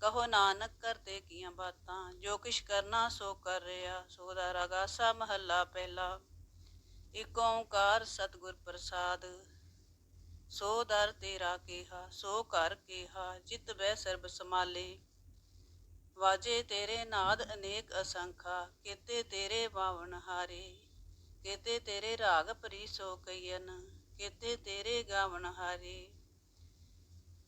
ਕਹੋ ਨਾਨਕ ਕਰਤੇ ਕੀਆਂ ਬਾਤਾਂ, ਜੋ ਕਿਛ ਕਰਨਾ ਸੋ ਕਰ ਰਿਆ ਸੋ ਦਾ ਰਗਾਸਾ ਮਹੱਲਾ ਪਹਿਲਾ। ਇਕ ਓੰਕਾਰ ਸਤਿਗੁਰ ਪ੍ਰਸਾਦ, ਸੋ ਦਰ ਤੇਰਾ ਕੇਹਾ, ਸੋ ਘਰ ਕੇਹਾ, ਜਿਤ ਬੈ ਸਰਬ ਸਮਾਲੇ ਵਾਜੇ ਤੇਰੇ ਨਾਦ ਅਨੇਕ ਅਸੰਖਾ, ਕੀਤੇ ਤੇਰੇ ਬਾਵਨ ਹਾਰੇ। ਕੀਤੇ ਤੇਰੇ ਰਾਗ ਪਰੀ ਸੋ ਕਈਨ ਕੀਤੇ ਤੇਰੇ ਗਾਵਨ ਹਾਰੇ।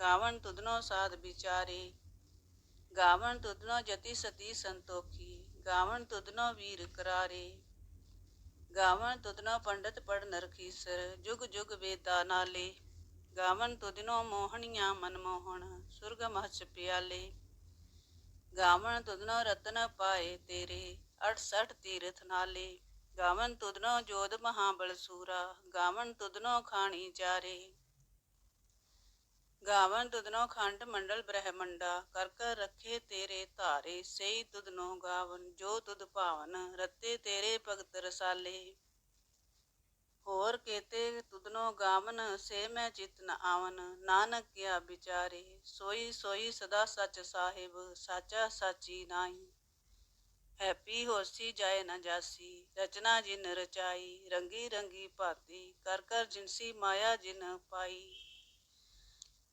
ਗਾਵਣ ਤੁਧਨੋ ਸਾਧ ਵਿਚਾਰੇ, ਗਾਵਣ ਤੁਧਨੋ ਜਤੀ ਸਤੀ ਸੰਤੋਖੀ, ਗਾਵਣ ਤੁਧਨੋ ਵੀਰ ਕਰਾਰੇ, ਗਾਵਣ ਤੁਧਨੋ ਪੰਡਤ ਪੜ ਨਰਖੀਸਰ ਜੁਗ ਜੁਗ ਵੇਦਾ ਨਾਲੇ ਗਾਵਨ ਤੁਧਨੋ ਮੋਹਣੀਆਂ ਮਨਮੋਹਣ ਸੁਰਗ ਮਹਚ ਪਿਆਲੇ ਗਾਵਨ ਤੁਧਨੋ ਰਤਨ ਪਾਏ ਤੇਰੇ 68 ਤੀਰਥ ਨਾਲੇ ਗਾਵਨ ਤੁਧਨੋ ਜੋਧ ਮਹਾਬਲ ਸੂਰਾ ਗਾਵਨ ਤੁਧਨੋ ਖਾਣੀ ਚਾਰੇ ਗਾਵਨ ਤੁਧਨੋ ਖੰਡ ਮੰਡਲ ਬ੍ਰਹਮੰਡਾ, ਕਰ ਕਰ ਰੱਖੇ ਤੇਰੇ ਧਾਰੇ, ਸਈ ਤੁਧਨੋ ਗਾਵਨ, ਜੋ ਤੁਧ ਭਾਵਨ, ਰਤੇ ਤੇਰੇ ਭਗਤ ਰਸਾਲੇ। ਹੋਰ ਕੇਤੇ ਤੁਧਨੋ ਗਾਵਨ, ਸੇ ਮੈਂ ਚਿਤ ਨ ਆਵਨ, ਨਾਨਕ ਕਿਆ ਵਿਚਾਰੇ, ਸੋਈ ਸੋਈ ਸਦਾ ਸੱਚ ਸਾਹਿਬ, ਸਾਚਾ ਸਾਚੀ ਨਾਈ ਹੈਪੀ ਹੋਸੀ ਜਾਏ ਨਾ ਜਾਸੀ, ਰਚਨਾ ਜਿਨ ਰਚਾਈ, ਰੰਗੀ ਰੰਗੀ ਭਾਤੀ, ਕਰ ਕਰ ਜਿਨਸੀ ਮਾਇਆ ਜਿਨ ਪਾਈ।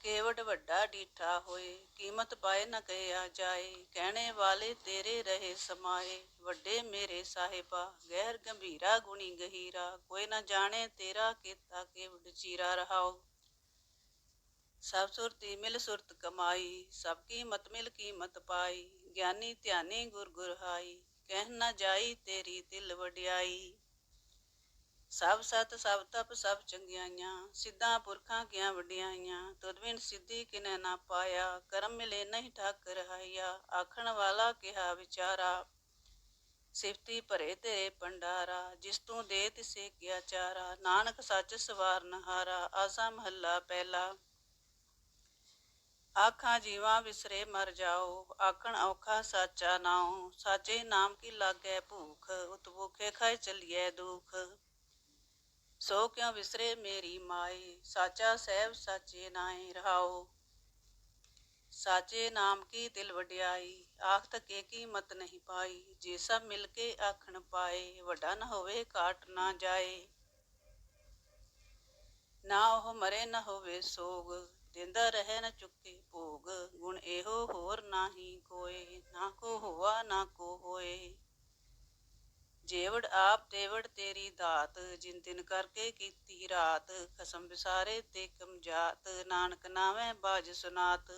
ਕੇਵਟ ਵੱਡਾ ਡੀਠਾ ਹੋਏ, ਕੀਮਤ ਪਾਏ ਨ ਕਹਿਆ ਜਾਏ, ਕਹਿਣੇ ਵਾਲੇ ਤੇਰੇ ਰਹੇ ਸਮਾਏ, ਵੱਡੇ ਮੇਰੇ ਸਾਹਿਬਾ, ਗਹਿਰ ਗੰਭੀਰਾ ਗੁਣੀ ਗਹੀਰਾ, ਕੋਈ ਨ ਜਾਣੇ ਤੇਰਾ ਕੀਤਾ ਕੇਵਡ ਚੀਰਾ ਰਹਾਓ। ਸਭ ਸੁਰਤੀ ਮਿਲ ਸੁਰਤ ਕਮਾਈ, ਸਭ ਕੀ ਮਿਲ ਕੀਮਤ ਪਾਈ, ਗਿਆਨੀ ਧਿਆਨੀ ਗੁਰ ਗੁਰ ਕਹਿ ਨ ਜਾਈ ਤੇਰੀ ਦਿਲ ਵਡਿਆਈ। ਸਭ ਸਤ, ਸਭ ਤਪ, ਸਭ ਚੰਗਿਆਈਆਂ ਸਿੱਧਾਂ ਪੁਰਖਾਂ ਕੀਆਂ ਵਡਿਆਈਆਂ ਤੁਧ ਬਿਨ ਸਿੱਧੀ ਕਿਨੇ ਨਾ ਪਾਇਆ। ਕਰਮ ਮਿਲੇ ਨਹੀਂ ਠਾਕ ਰਹਾਇਆ। ਆਖਣ ਵਾਲਾ ਕਿਹਾ ਵਿਚਾਰਾ, ਸਿਫਤੀ ਭਰੇ ਤੇਰੇ ਪੰਡਾਰਾ ਜਿਸ ਤੂੰ ਦੇ ਤਿਸੇ ਕਿਆ ਚਾਰਾ। ਨਾਨਕ ਸੱਚ ਸਵਾਰਨ ਹਾਰਾ ਆਸਾ ਮਹੱਲਾ ਪਹਿਲਾ। ਆਖਾਂ ਜੀਵਾਂ ਵਿਸਰੇ ਮਰ ਜਾਓ। ਆਖਣ ਔਖਾ ਸਾਚਾ ਨਾਉ। ਸਾਚੇ ਨਾਮ ਕੀ ਲਾਗੈ ਭੂਖ। ਉਤ ਭੁਖੇ ਖਾਏ ਚਲੀਐ ਦੁਖ। ਸੋ ਕਿਉ ਵਿਸਰੇ ਮੇਰੀ ਮਾਈ? ਸਾਚਾ ਸਹਿਬ ਸਾਚੇ ਨਾਏ ਰਹਾਓ। ਸਾਚੇ ਨਾਮ ਕੀ ਦਿਲ ਵਡਿਆਈ? ਆਖ ਤਕੇ ਕੀ ਮਤ ਨਹੀਂ ਪਾਈ। ਜੇ ਸਭ ਮਿਲ ਕੇ ਆਖਣ ਪਾਏ, ਵੱਡਾ ਨਾ ਹੋਵੇ ਕਾਟ ਨਾ ਜਾਏ। ਨਾ ਉਹ ਮਰੇ, ਨਾ ਹੋਵੇ ਸੋਗ। ਦਿੰਦਾ ਰਹੇ ਨਾ ਚੁੱਕੇ ਭੋਗ। ਗੁਣ ਇਹੋ ਹੋਰ ਨਾਹੀ ਕੋਏ। ਨਾ ਕੋ ਹੋਆ, ਨਾ ਕੋ ਹੋਏ। ਜੇਵੜ ਆਪ ਤੇਵੜ ਤੇਰੀ ਦਾਤ, ਜਿਨ ਤਿਨ ਕਰਕੇ ਕੀਤੀ ਰਾਤ, ਖਸਮ ਵਿਸਾਰੇ ਤੇ ਕਮਜਾਤ, ਨਾਨਕ ਨਾਵੇਂ ਬਾਜ ਸੁਨਾਤ।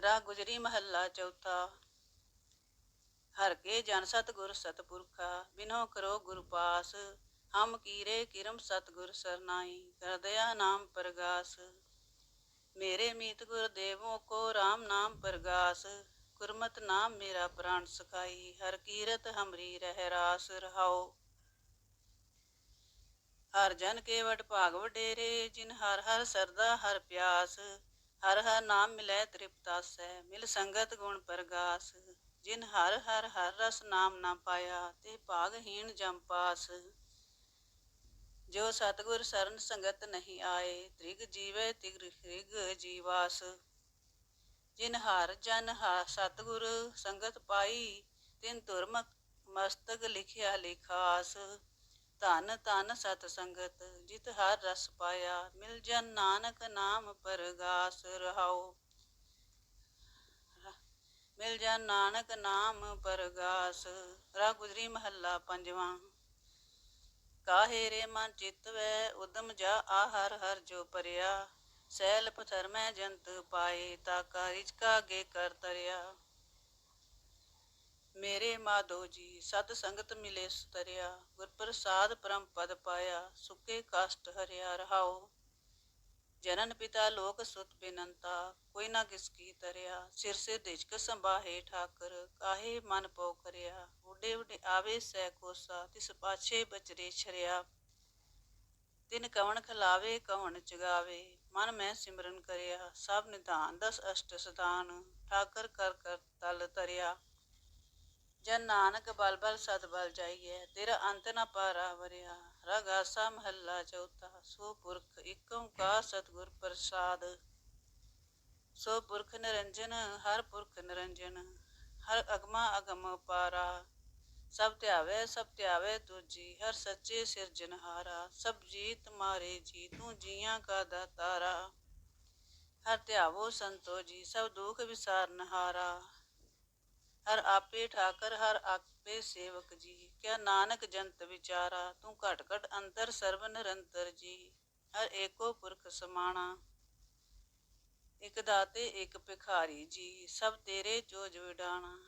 ਰਾ ਗੁਜਰੀ ਮਹੱਲਾ ਚੌਥਾ। ਹਰ ਕੇ ਜਨ ਸਤਗੁਰ ਸਤਪੁਰਖਾ, ਬਿਨੋ ਕਰੋ ਗੁਰ ਪਾਸ। ਹਮ ਕੀਰੇ ਕਿਰਮ ਸਤਗੁਰ ਸਰਨਾਈ, ਕਰਦਿਆ ਨਾਮ ਪ੍ਰਗਾਸ। ਮੇਰੇ ਮੀਤ ਗੁਰ ਦੇਵੋ ਕੋ RAM ਨਾਮ ਪ੍ਰਗਾਸ। ਗੁਰਮਤ ਨਾਮ ਮੇਰਾ ਪ੍ਰਾਣ ਸਖਾਈ, ਹਰ ਕੀਰਤ ਹਮਰੀ ਰਹਿ ਰਾਸ ਰਹਾਓ ਹਰ ਜਨ ਕੇ ਵਡ ਭਾਗ ਵਡੇਰੇ, ਜਿਨ ਹਰ ਹਰ ਸਰਦਾ ਹਰ ਪਿਆਸ। ਹਰ ਹਰ ਨਾਮ ਮਿਲੈ ਤ੍ਰਿਪਤਾਸੈ ਮਿਲ ਸੰਗਤ ਗੁਣ ਪ੍ਰਗਾਸ। ਜਿਨ ਹਰ ਹਰ ਹਰ ਰਸ ਨਾਮ ਨਾ ਪਾਇਆ, ਤੇ ਭਾਗਹੀਣ ਜਮ ਪਾਸ। ਜੋ ਸਤਗੁਰ ਸਰਨ ਸੰਗਤ ਨਹੀਂ ਆਏ, ਤ੍ਰਿਗ ਜੀਵੈ ਤਿਗ ਤ੍ਰਿਗ ਜੀਵਾਸ। ਜਿਨ ਹਰ ਜਨ ਹਾ ਸਤਗੁਰ ਸੰਗਤ ਪਾਈ, ਤਿਨ ਤੁਰਮ ਮਸਤਕ ਲਿਖਿਆ ਲਿਖਾਸ। ਧਨ ਧਨ ਸਤ ਸੰਗਤ, ਜਿਤ ਹਰ ਰਸ ਪਾਇਆ, ਮਿਲ ਜਨ ਨਾਨਕ ਨਾਮ ਪਰਗਾਸ ਰਹਾਓ ਮਿਲ ਜਨ ਨਾਨਕ ਨਾਮ ਪਰਗਾਸ ਰਾ ਗੁਜਰੀ ਮਹੱਲਾ ਪੰਜਵਾਂ। ਕਾਹੇ ਰੇ ਮਨ ਚਿਤ ਵੈ ਉਦਮ ਜਾ ਆ ਹਰ ਹਰ ਜੋ ਪਰਿਆ। ਸੈਲ ਪਥਰ ਮੈਂ ਜੰਤ ਪਾਏ ਤਾ ਕਾਰਿਜ ਕਾਗੇ ਕਰ ਤਰਿਆ। ਮੇਰੇ ਮਾਧੋ ਜੀ ਸਤ ਸੰਗਤ ਮਿਲੇ ਸੁਤਰਿਆ। ਗੁਰ ਪ੍ਰਸਾਦ ਪਰਮ ਪਦ ਪਾਇਆ, ਸੁਕੇ ਕਸ਼ਟ ਹਰਿਆ ਰਹਾਓ। ਜਨਨ ਪਿਤਾ ਲੋਕ ਸੁਤ ਬਿਨੰਤਾ, ਕੋਈ ਨਾ ਕਿਸ ਕੀ ਤਰਿਆ। ਸਿਰ ਸੇ ਦਿਜਕ ਸੰਭਾਹੇ ਠਾਕਰ, ਕਾਹੇ ਮਨ ਪੋ ਕਰਿਆ। ਉਡੇ ਉਡੇ ਆਵੇ ਸੈ ਕੋਸਾ, ਤਿਸ ਪਾਛੇ ਬਚਰੇ ਛਰਿਆ। ਤਿਨ ਕਵਣ ਖਲਾਵੇ, ਕਵਣ ਜਗਾਵੇ। ਮਨ ਮੈਂ ਸਿਮਰਨ ਕਰਿਆ, ਸਭ ਨਿਧਾਨ ਦਸ ਅਸ਼ਟ ਸਤਾਨ ਠਾਕਰ ਕਰ ਕਰ ਤਲ ਤਰਿਆ ਜਨ ਨਾਨਕ ਬਲ ਬਲ ਸਦ ਬਲ ਜਾਈਐ, ਤੇਰਾ ਅੰਤ ਨ ਪਾਰਾ ਵਰਿਆ। ਰਗਾਸਾ ਮਹੱਲਾ ਚੌਥਾ, ਸੋ ਪੁਰਖ ਇਕ ਓੰਕਾਰ ਸਤਿਗੁਰ ਪ੍ਰਸਾਦ। ਸੋ ਪੁਰਖ ਨਿਰੰਜਨ, ਹਰ ਪੁਰਖ ਨਿਰੰਜਨ, ਹਰ ਅਗਮਾ ਅਗਮ ਪਾਰਾ। ਸਭ ਧਿਆਵੇ ਸਭ ਧਿਆਵੇ ਤੁਜੀ ਹਰ ਸੱਚੇ ਸਿਰਜਨਹਾਰਾ ਸਭ ਜੀਤ ਮਾਰੇ ਜੀ, ਤੂੰ ਜੀਆਂ ਕਾ ਦਾਤਾਰਾ। ਹਰ ਧਿਆਵੋ ਸੰਤੋ ਜੀ, ਸਭ ਦੁਖ ਵਿਸਾਰਨਹਾਰਾ ਹਰ ਆਪੇ ਠਾਕਰ, ਹਰ ਆਪੇ ਸੇਵਕ ਜੀ, ਕਿਆ ਨਾਨਕ ਜੰਤ ਵਿਚਾਰਾ, ਤੂੰ ਘਟ ਘਟ ਅੰਤਰ ਸਰਬ ਨਿਰੰਤਰ ਜੀ, ਹਰ ਏਕੋ ਪੁਰਖ ਸਮਾਣਾ। ਇਕ ਦਾਤੇ, ਇਕ ਭਿਖਾਰੀ ਜੀ, ਸਭ ਤੇਰੇ ਜੋਜ ਵਿਡਾਣਾ।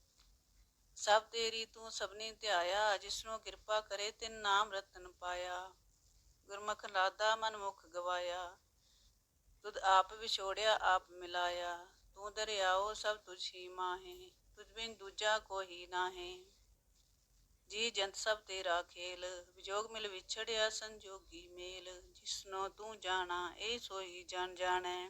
ਸਭ ਤੇਰੀ ਤੂੰ ਸਭਨੀ ਧਿਆਇਆ, ਜਿਸਨੂੰ ਕਿਰਪਾ ਕਰੇ ਤਿਨ ਨਾਮ ਰਤਨ ਪਾਇਆ। ਗੁਰਮੁਖ ਲਾਦਾ ਮਨ ਮੁਖ ਗਵਾਇਆ। ਤੁਧ ਆਪ ਵਿਛੋੜਿਆ, ਆਪ ਮਿਲਾਇਆ। ਤੂੰ ਦਰਿਆਓ ਸਭ ਤੁਝੀ ਮਾਹੇ, ਤੁਝ ਬਿਨ ਦੂਜਾ ਕੋਈ ਨਾਹੇ। ਜੀ ਜੰਤ ਸਭ ਤੇਰਾ ਖੇਲ, ਵਿਜੋਗ ਮਿਲ ਵਿਛੜਿਆ ਸੰਜੋਗੀ ਮੇਲ। ਜਿਸਨੋ ਤੂੰ ਜਾਣਾ, ਇਹ ਸੋਈ ਜਾਣ ਜਾਣੈ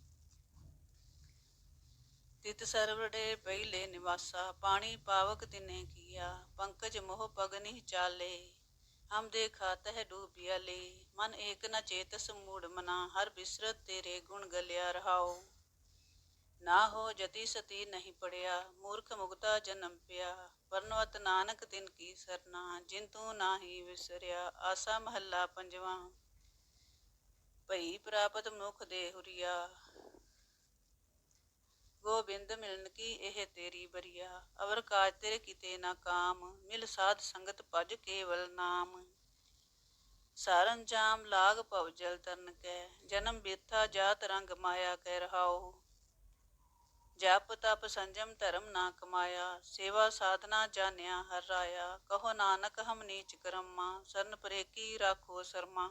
ਤਿਤ ਸਰਵੜੇ ਪਹਿਲੇ ਨਿਵਾਸਾ, ਪਾਣੀ ਪਾਵਕ ਤਿਨੇ ਕੀਆ, ਪੰਕਜ ਮੋਹ ਪਗਨਿ ਚਾਲੇ। ਹਮ ਦੇਖਾ ਤਹ ਡੂਬਿਆ ਲੇ, ਮਨ ਏਕ ਨ ਚੇਤਸ ਮੂੜ ਮਨਾ, ਹਰ ਬਿਸਰਤ ਤੇਰੇ ਗੁਣ ਗਲਿਆ ਰਹਾਓ ਨਾ ਹੋ ਜਤੀ ਸਤੀ ਨਹੀਂ ਪੜਿਆ, ਮੂਰਖ ਮੁਗਤਾ ਜਨਮ ਪਿਆ, ਪਰਨਵਤ ਨਾਨਕ ਤਿਨ ਕੀ ਸਰਨਾ, ਜਿਨ ਤੂੰ ਨਾਹੀ ਵਿਸਰਿਆ, ਆਸਾ ਮਹੱਲਾ ਪੰਜਵਾਂ। ਭਈ ਪ੍ਰਾਪਤ ਮਨੁਖ ਦੇ ਹੁਰੀਆ ਗੋਬਿੰਦ ਮਿਲਨ ਕੀ ਇਹ ਤੇਰੀ ਬਰੀਆ? ਅਵਰ ਕਾਜ ਤੇਰੇ ਕਿਤੇ ਨਾ ਕਾਮ, ਮਿਲ ਸਾਧ ਸੰਗਤ ਭਜ ਕੇਵਲ ਨਾਮ। ਸਾਰਨ ਜਾਮ ਲਾਗ ਭਵ ਜਲ ਤਰਨ ਕੈ, ਜਨਮ ਬੇਥਾ ਜਾਤ ਰੰਗ ਮਾਇਆ ਕਹਿ ਰਹਾਓ ਜਪ ਤਪ ਸੰਜਮ ਧਰਮ ਨਾ ਕਮਾਇਆ, ਸੇਵਾ ਸਾਧਨਾ ਜਾਣਿਆ ਹਰ ਰਾਇਆ। ਕਹੋ ਨਾਨਕ ਹਮ ਨੀਚ ਕਰਮਾ, ਸਰਨ ਪਰੇ ਕੀ ਰਾਖੋ ਸਰਮਾ।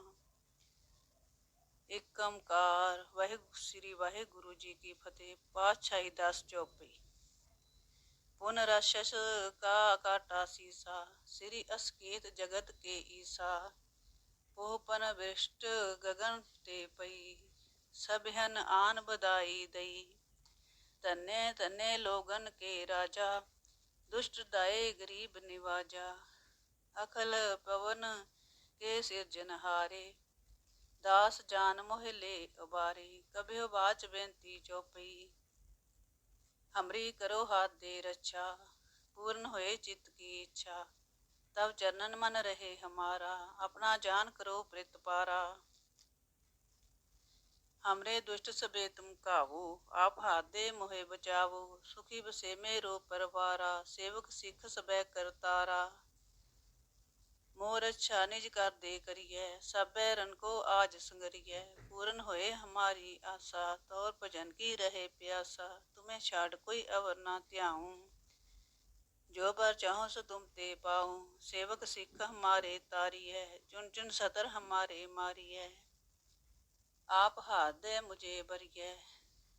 ਇੱਕ ਓੰਕਾਰ ਵਾਹਿਗੁਰੂ, ਸ੍ਰੀ ਵਾਹਿਗੁਰੂ ਜੀ ਕੀ ਫਤਿਹ, ਪਾਤਸ਼ਾਹੀ ਦਸ ਚੌਪਈ। ਪੁਨ ਰਸ਼ਸ ਕਾ ਕਾਟਾ ਸੀਸਾ, ਸ੍ਰੀ ਅਸਕੇਤ ਜਗਤ ਕੇ ਈਸਾ। ਪੋਪਨ ਵਿਸ਼ਟ ਗਗਨ ਤੇ ਪਈ ਸਭਨ ਆਨ ਬਦਾਈ ਦਈ। ਤੰਨੇ ਤੰਨੇ ਲੋਗਨ ਕੇ ਰਾਜਾ, ਦੁਸ਼ਟ ਦਾਏ ਗਰੀਬ ਨਿਵਾਜਾ। ਅਖਲ ਪਵਨ ਕੇ ਸਿਰਜਨਹਾਰੇ ਦਾਸ ਜਾਨ ਮੋਹਿਲੇ ਉਬਾਰੀ ਕਬਿਓ ਬਾਚ ਬੇਨਤੀ ਚੋਪਈ ਹਮਰੀ ਕਰੋ ਹਾਥ ਦੇ ਰੱਛਾ, ਪੂਰਨ ਹੋਏ ਚਿਤ ਕੀ ਇੱਛਾ। ਤਬ ਚਰਨਨ ਮਨ ਰਹੇ ਹਮਾਰਾ, ਆਪਣਾ ਜਾਨ ਕਰੋ ਪ੍ਰਿਤ ਪਾਰਾ। ਹਮਰੇ ਦੁਸ਼ਟ ਸਬੇ ਤੁਮ ਕਾਵੋ ਆਪ ਹਾਥ ਦੇ ਮੋਹਿ ਬਚਾਵੋ। ਸੁਖੀ ਬਸੇਮੇ ਰੋ ਪਰਵਾਰਾ, ਸੇਵਕ ਸਿੱਖ ਸਬੈ ਕਰਤਾਰਾ। मोर अच्छा निज कर दे करिए। सब रन को आज संगरिए। पूर्ण होए हमारी आशा, तौर भजन की रहे प्यासा। तुम्हें छाड़ कोई अवर ना त्याऊं। जो पर चाहो सो तुम ते पाओ सेवक सिख हमारे तारी है चुन चुन सतर हमारे मारी है आप हाथ दे मुझे बरिए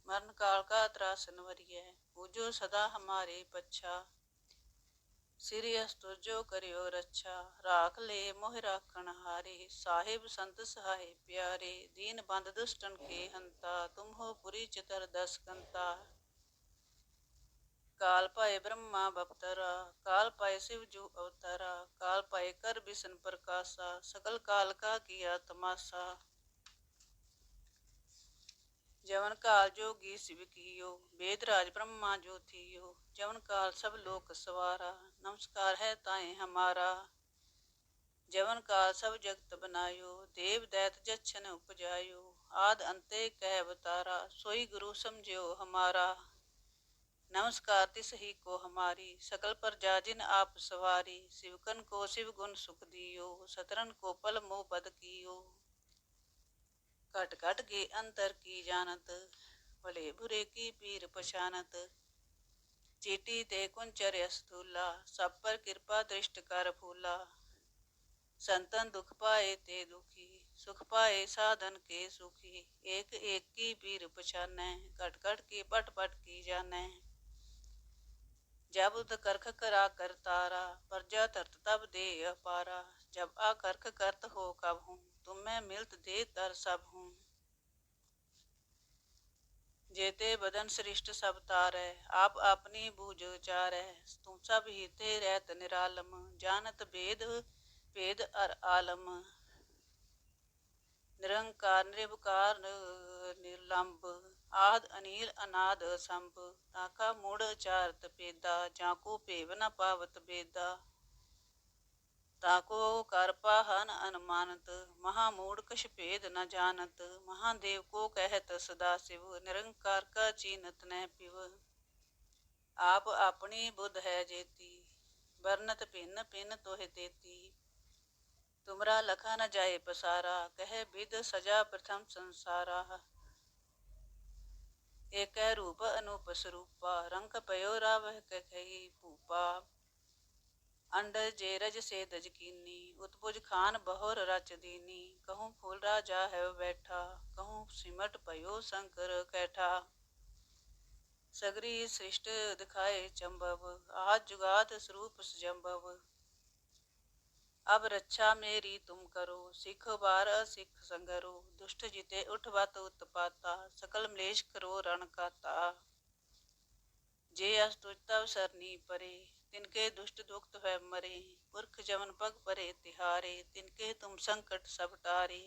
मरण काल का त्रासन वरिए पूजो सदा हमारे पच्छा। ਸ੍ਰੀ ਅਸਤੁਜੋ ਕਰਿਓ ਰੱਛਾ, ਰਾਖ ਲੈ ਮੋਹਿ ਰਾਖਣ ਹਾਰੇ, ਸਾਹਿਬ ਸੰਤ ਸਹਾਈ ਪਿਆਰੇ, ਦੀਨ ਬੰਦ ਦੁਸ਼ਟਨ ਕੇ ਹੰਤਾ ਤੁਮ ਹੋ ਪੁਰੀ ਚਤਰ ਦਸ ਕੰਤਾ। ਕਾਲ ਪਾਏ ਬ੍ਰਹਮਾ ਬਪਤਰਾ, ਕਾਲ ਪਾਏ ਸਿਵ ਜੂ ਅਵਤਾਰਾ, ਕਾਲ ਪਾਏ ਕਰ ਬਿਸ਼ਨ ਪ੍ਰਕਾਸ਼ਾ, ਸਕਲ ਕਾਲ ਕਾ ਕੀਆ ਤਮਾਸਾ ਜਵਨ ਕਾਲ ਜੋਗੀ ਸਿਵ ਕੀਓ ਵੇਦ ਰਾਜ ਬ੍ਰਹਮਾ ਜੋਤੀਓ ਜਵਨ ਕਾਲ ਸਭ ਲੋਕ ਸਵਾਰਾ। नमस्कार है ताए हमारा जवन काल सब जगत बनायो देव दैत जच्छन उपजायो आद अंते कह अवतारा सोई गुरु समझो हमारा नमस्कार तिस ही को हमारी सकल प्रजा जिन आप सवारी शिवकन को शिव गुण सुख दियो सतरन को पल मोह पद कियो घट घट के अंतर की जानत भले बुरे की पीर पछानत चीटी ते कुंचर अस्तूला सब पर कृपा दृष्ट कर फूला संतन दुख पाए ते दुखी, सुख पाए साधन के सुखी। एक एक की पीर पछानै घट घट की पट पट की जानै। जब उद करख करा कर तारा प्रजा तरत तब दे अपारा। जब आ करख करत हो कब हूँ, तुम्हें मिलत दे तर सब हूँ। जेते बदन सृष्ट सब तारै आप अपनी बूझ चारै तुम सब हीते रहत निरालम जानत भेद भेद अर आलम निरंकार निर्विकार निर्लंब आद अनिल अनाद संभ ताका मूढ़ चारत पेदा जाको पेव न पावत बेदा ताको कर पाहन अनुमानत महामूढ़ कछ भेद न जानत महादेव को कहत सदा शिव निरंकार का चीनत न पिव आप अपनी बुद्ध है जेती वर्णत भिन्न भिन्न तोहे देती तुमरा लखा न जाए पसारा कह विद सजा प्रथम संसारा एक रूप अनूप स्वरूपा रंग पयो रावह कही भूपा अंडर जेरज से दजकीनी उत्पुज खान बहुर रच दीनी कहूँ फूल राजा है बैठा कहूँ सिमट पयो शंकर कैठा सगरी सृष्ट दिखाए चंबव आज जुगात स्वरूप जम्बव अब रक्षा मेरी तुम करो सिख बार सिख संगरो दुष्ट जिते उठवत उत्पाता सकल मलेश करो रण काता जे अस तुझ तव सरनी परे तिनके दुष्ट दुखत है मरे पुरख जमन पग परे तिहारे तिनके तुम संकट सब टारे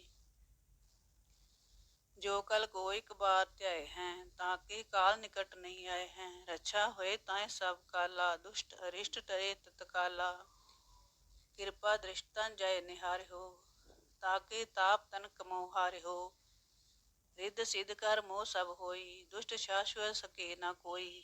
ਜੋ ਕਲ ਕੋ ਇੱਕ ਬਾਰ ਧਿਆਏ ਹੈ ਤਾਂ ਕਿ ਕਾਲ ਨਿਕਟ ਨਹੀਂ ਆਏ ਹੈ ਰੱਛਾ ਹੋਏ ਤਾਂ ਸਭ ਕਾਲਾ ਦੁਸ਼ਟ ਅਰਿਸ਼ਟ ਟਰੇ ਤਤਕਾਲਾ ਕਿਰਪਾ ਦ੍ਰਿਸ਼ਟਨ ਜੈ ਨਿਹਾਰਿਓ ਤਾਕੇ ਤਾਪ ਤਨ ਕਮੋ ਹਾਰਿਓ ਰਿੱਧ ਸਿੱਧ ਕਰ ਮੋਹ ਸਭ ਹੋਈ ਦੁਸ਼ਟ ਸ਼ਾਸ਼ਵਤ ਸਕੇ ਨਾ ਕੋਈ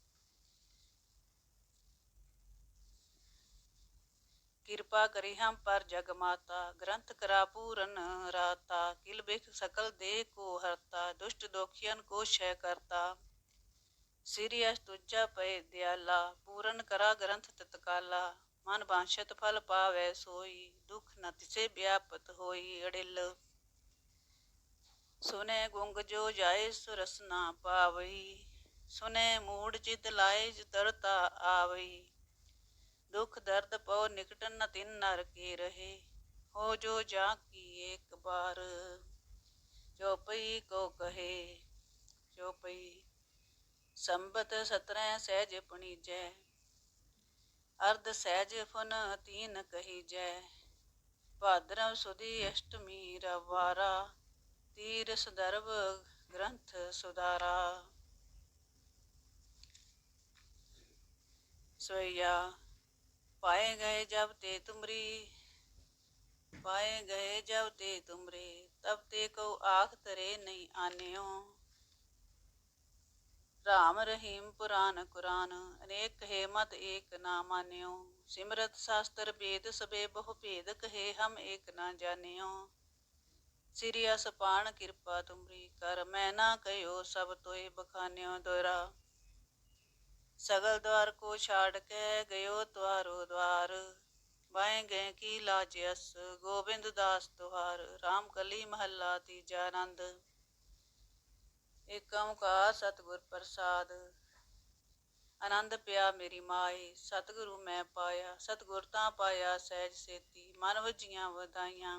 ਕਿਰਪਾ ਕਰੀ ਹਮ ਪਰ ਜਗ ਮਾਤਾ, ਗ੍ਰੰਥ ਕਰਾ ਪੂਰਨ ਰਾਤਾ, ਕਿਲ ਬਿਖ ਸਕਲ ਦੇ ਕੋ ਹਰਤਾ, ਦੁਸ਼ਟ ਦੋਖੀਨ ਕੋ ਸ਼ੈ ਕਰਤਾ। ਸਿਰਿ ਅਸ ਤੁਜਾ ਪਏ ਦਿਆਲਾ, ਪੂਰਨ ਕਰਾ ਗ੍ਰੰਥ ਤਤਕਾਲਾ, ਮਨ ਬਾਂਛਤ ਫਲ ਪਾਵੈ ਸੋਈ, ਦੁਖ ਨ ਤਿਸੇ ਵਿਆਪਤ ਹੋਈ ਅੜਿਲ। ਸੁਨੇ ਗੁੰਗ ਜੋ ਜਾਏ ਸੁਰਸ ਨਾ ਪਾਵਈ, ਸੁਨੇ ਮੂੜ ਚਿਤ ਲਾਏ ਜਤਰਤਾ ਆਵਈ। ਦੁਖ ਦਰਦ ਪਉ ਨਿਕਟ ਨ ਤਿਨ ਨਰ ਕੇ ਰਹੇ। ਹੋ ਜੋ ਜਾ ਕੀ ਏਕ ਬਾਰ ਚੋਪਈ ਕੋ ਕਹੇ ਚੋਪਈ ਸੰਬਤ ਸਤਰੈ ਸਹਿਜ ਪਣੀਜੈ। ਅਰਧ ਸਹਿਜ ਫੁਨ ਤੀਨ ਕਹੀ ਜੈ ਭਾਦਰਵ ਸੁਦੀ ਅਸ਼ਟਮੀ ਰਵਾਰਾ, ਤੀਰ ਸਦਰਵ ਗ੍ਰੰਥ ਸੁਦਾਰਾ। सोया ਪਾਏ ਗਏ ਜਬ ਤੇ ਤੁਮਰੀ, ਪਾਏ ਗਏ ਜਬ ਤੇ ਤੁਮਰੇ, ਤਬ ਤੇ ਕੋ ਆਖ ਤਰੇ ਨਹੀਂ ਆਨਿਓ। ਰਾਮ ਰਹੀਮ ਪੁਰਾਨ ਕੁਰਾਨ, ਅਨੇਕ ਕਹੇ ਮਤ ਏਕ ਨਾ ਮਾਨਿਓ। ਸਿਮਰਤ ਸ਼ਾਸਤਰ ਵੇਦ ਸਬੇ ਬਹੁ ਭੇਦ, ਕਹੇ ਹਮ ਏਕ ਨਾ ਜਾਣਿਓ। ਸਿਰਿਆ ਸਪਾਣ ਕਿਰਪਾ ਤੁਮਰੀ, ਕਰ ਮੈਂ ਨਾ ਕਹਿਓ ਸਭ ਤੋਏ ਬਖਾਨਿਓ ਦੋਇਰਾ सगल द्वार को छाड़ के गयो द्वारो द्वार बाएं गए की लाजस गोविंद दास तुहार राम कली महला तीजा आनंद ਇੱਕ ਓੰਕਾਰ ਸਤਿਗੁਰ ਪ੍ਰਸਾਦ ਆਨੰਦ ਪਿਆ ਮੇਰੀ ਮਾਏ ਸਤਿਗੁਰੂ ਮੈਂ ਪਾਇਆ ਸਤਿਗੁਰ ਤਾਂ ਪਾਇਆ ਸਹਿਜ ਸੇਤੀ ਮਨ ਵਜੀਆਂ ਵਧਾਈਆਂ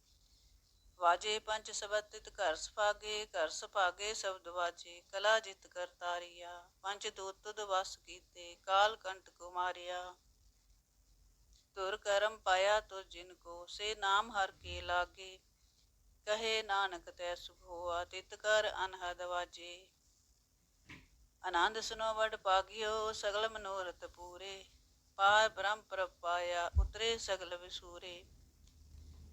ਵਾਜੇ ਪੰਚ ਸਬਦ ਤਿਤ ਘਰ ਸੁਭਾਗੇ ਘਰ ਸੁਭਾਗੇ ਸ਼ਬਦ ਵਾਜੇ ਕਲਾ ਜਿਤ ਕਰਤਾਰੀਆ ਪੰਜ ਦੂਤ ਤੁਧ ਵਸ ਕੀਤੇ, ਕਾਲ ਕੰਟ ਕੁਮਾਰਿਆ ਤੁਰ ਕਰਮ ਪਾਇਆ ਤੁ ਜਿਨ ਕੋ, ਸੇ ਨਾਮ ਹਰ ਕੇ ਲਾਗੇ। ਕਹੇ ਨਾਨਕ ਤੈ ਸੁਖ ਹੋਆ, ਤਿਤ ਕਰ ਅਨਹਦ ਵਾਜੇ ਆਨੰਦ ਸੁਨੋ ਵਡ ਭਾਗਿਓ ਸਗਲ ਮਨੋਰਥ ਪੂਰੇ। ਪਾਰ ਬ੍ਰਹਮ ਪ੍ਰਭ ਪਾਇਆ, ਉਤਰੇ ਸਗਲ ਵਿਸੂਰੇ।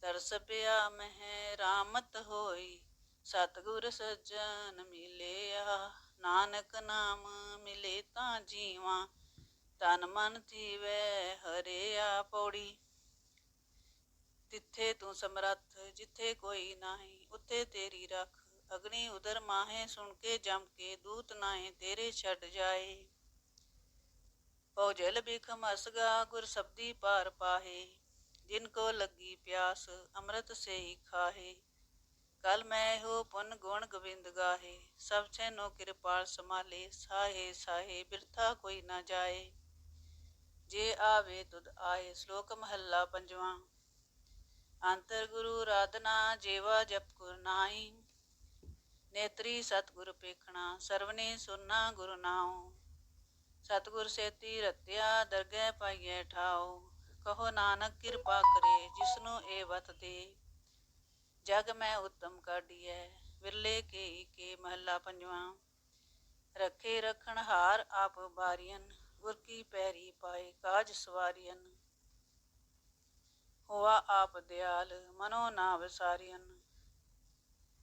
ਤਰਸ ਪਿਆ ਮਹਿ, ਰਾਮਤ ਹੋਈ। ਸਤਿਗੁਰ ਸਜਣ ਮਿਲਿਆ, ਨਾਨਕ ਨਾਮ ਮਿਲੇ ਤਾਂ ਜੀਵਾਂ। ਤਨ ਮਨ ਥੀਵੈ ਹਰਿਆ ਪੌੜੀ। ਤਿੱਥੇ ਤੂੰ ਸਮਰੱਥ, ਜਿੱਥੇ ਕੋਈ ਨਹੀਂ, ਉੱਥੇ ਤੇਰੀ ਰੱਖ। ਅਗਨੀ ਉਦਰ ਮਾਹੇ ਸੁਣ ਕੇ ਜਮ ਕੇ, ਦੂਤ ਨਾਹੇ ਤੇਰੇ ਛੱਡ ਜਾਏ। ਭਉ ਬਿਖ ਮਸਗਾ, ਗੁਰ ਸਬਦੀ ਪਾਰ ਪਾਹੇ। ਜਿਨ ਕੋ ਲੱਗੀ ਪਿਆਸ ਅੰਮ੍ਰਿਤ ਸੇ ਹੀ ਖਾਹੇ ਕਲ ਮੈਂ ਹੋ ਪੁਨ ਗੁਣ ਗੋਬਿੰਦ ਗਾਹੇ ਸਭ ਛੈਨੋ ਕਿਰਪਾਲ ਸਮਾਲੇ ਸਾਹੇ ਸਾਹੇ ਬਿਰਥਾ ਕੋਈ ਨਾ ਜਾਏ ਜੇ ਆਵੇ ਤੁਧ ਆਏ ਸ਼ਲੋਕ ਮਹੱਲਾ ਪੰਜਵਾਂ ਅੰਤਰ ਗੁਰੂ ਰਾਧਨਾ ਜੇਵਾ ਜਪ ਗੁਰ ਨਾਈ ਨੇਤਰੀ ਸਤਿਗੁਰ ਪੇਖਣਾ ਸਰਵਨੇ ਸੁਨਾ ਗੁਰੂ ਨਾਉ ਸਤਿਗੁਰ ਸੇਤੀ ਰਤਿਆ ਦਰਗਹਿ ਪਾਈਐ ਠਾਉ ਕਹੋ ਨਾਨਕ, ਕਿਰਪਾ ਕਰੇ ਜਿਸਨੂੰ ਇਹ ਵਤ ਦੇ। ਜਗ ਮੈਂ ਉਤਮ ਕਾਢੀਐ, ਵਿਰਲੇ ਕੇ ਕੇ ਮਹੱਲਾ ਪੰਜਵਾਂ। ਰੱਖੇ ਰਖਣ ਹਾਰ ਆਪ ਬਾਰੀਅਨ ਗੁਰ ਕੀ ਪੈਰੀ ਪਾਏ ਕਾਜ ਸਵਾਰੀਅਨ ਹੋਆ ਆਪ ਦਿਆਲ, ਮਨੋ ਨਾ ਵਿਸਾਰੀਅਨ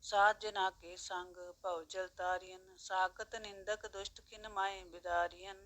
ਸਾਧ ਜਨਾ ਕੇ ਸੰਗ, ਭਉ ਜਲ ਤਾਰੀਨ ਸਾਖਤ ਨਿੰਦਕ ਦੁਸ਼ਟ ਕਿਨ ਮਾਏ ਬਿਦਾਰੀਅਨ